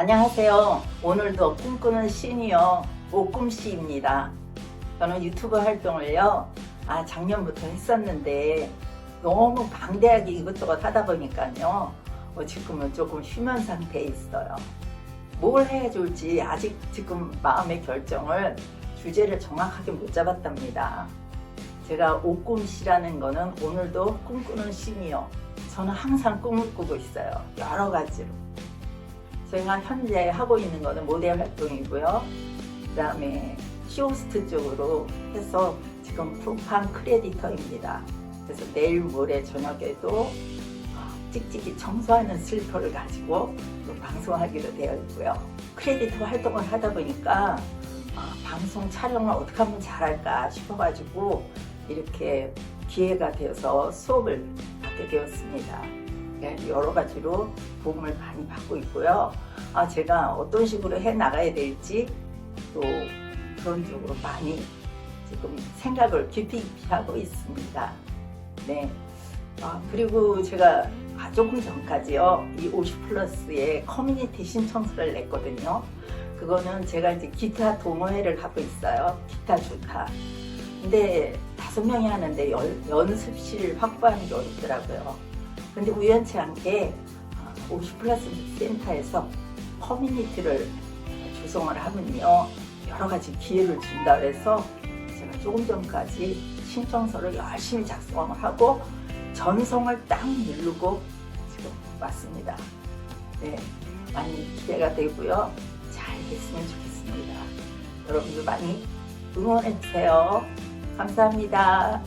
안녕하세요. 오늘도 꿈꾸는 시니어 오꿈씨입니다. 저는 유튜브 활동을요, 아, 작년부터 했었는데, 너무 방대하게 이것저것 하다 보니까요, 어, 지금은 조금 휴면 상태에 있어요. 뭘 해야 좋을지 아직 지금 마음의 결정을, 주제를 정확하게 못 잡았답니다. 제가 오꿈씨라는 거는 오늘도 꿈꾸는 시니어. 저는 항상 꿈을 꾸고 있어요. 여러 가지로. 제가 현재 하고 있는 거는 모델 활동이고요. 그 다음에 쇼호스트 쪽으로 해서 지금 쿠팡 크레디터입니다. 그래서 내일 모레 저녁에도 어, 찍찍이 청소하는 슬퍼를 가지고 또 방송하기로 되어 있고요. 크레디터 활동을 하다 보니까 어, 방송 촬영을 어떻게 하면 잘할까 싶어가지고 이렇게 기회가 되어서 수업을 받게 되었습니다. 네, 여러 가지로 도움을 많이 받고 있고요. 아, 제가 어떤 식으로 해 나가야 될지 또 그런 쪽으로 많이 지금 생각을 깊이 깊이 하고 있습니다. 네. 아, 그리고 제가 아, 조금 전까지요, 이 50 플러스의 커뮤니티 신청서를 냈거든요. 그거는 제가 이제 기타 동호회를 하고 있어요. 기타 주타. 근데 다섯 명이 하는데 연, 연습실 확보하는 게 어렵더라고요. 근데 우연치 않게 50 플러스 센터에서 커뮤니티를 조성을 하면요 여러 가지 기회를 준다 그래서 제가 조금 전까지 신청서를 열심히 작성을 하고 전송을 딱 누르고 지금 왔습니다. 네, 많이 기대가 되고요. 잘 됐으면 좋겠습니다. 여러분들 많이 응원해 주세요. 감사합니다.